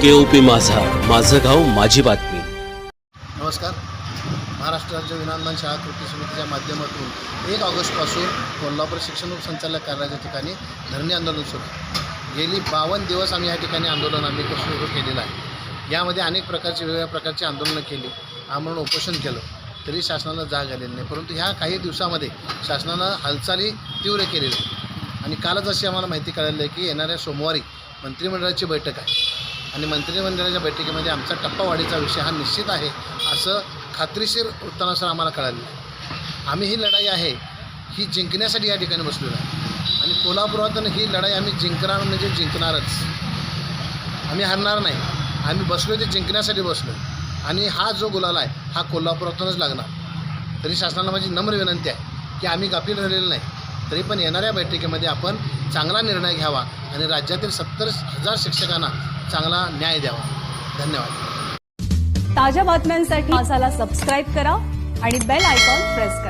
केओपी माझा. माझं गाव माझी बातमी. नमस्कार. महाराष्ट्र राज्य विनानमान शाळा कृती समितीच्या माध्यमातून एक ऑगस्टपासून कोल्हापूर शिक्षण संचालक कार्यालयाच्या ठिकाणी धरणे आंदोलन सुरू गेली बावन्न दिवस आम्ही या ठिकाणी आंदोलन आम्ही सुरू केलेलं आहे. यामध्ये अनेक प्रकारची वेगवेगळ्या प्रकारची आंदोलनं केली. आम्हाला उपोषण केलं. तरी शासनाला जाग आलेली नाही. परंतु ह्या काही दिवसामध्ये शासनानं हालचाली तीव्र केलेली आणि कालच अशी आम्हाला माहिती कळाली आहे की येणाऱ्या सोमवारी मंत्रिमंडळाची बैठक आहे. आणि मंत्रिमंडळाच्या बैठकीमध्ये आमचा टप्पावाढीचा विषय हा निश्चित आहे असं खात्रीशीर वृत्तानुसार आम्हाला कळालं. आम्ही ही लढाई आहे ही जिंकण्यासाठी या ठिकाणी बसलेलो आहे. आणि कोल्हापुरातून ही लढाई आम्ही जिंकणार म्हणजे जिंकणारच. आम्ही हरणार नाही आम्ही बसलो ते जिंकण्यासाठी बसलो आणि हा जो गुलाल आहे हा कोल्हापुरातूनच लागणार. तरी शासनाला माझी नम्र विनंती आहे की आम्ही गाफील राहिलेलो नाही तरी पण येणाऱ्या बैठकीमध्ये आपण चांगला निर्णय घ्यावा आणि राज्यातील सत्तर हजार शिक्षकांना चांगला न्याय द्यावा. धन्यवाद. ताज्या बातम्यांसाठी माझाला सबस्क्राईब करा आणि बेल आयकॉन प्रेस करा.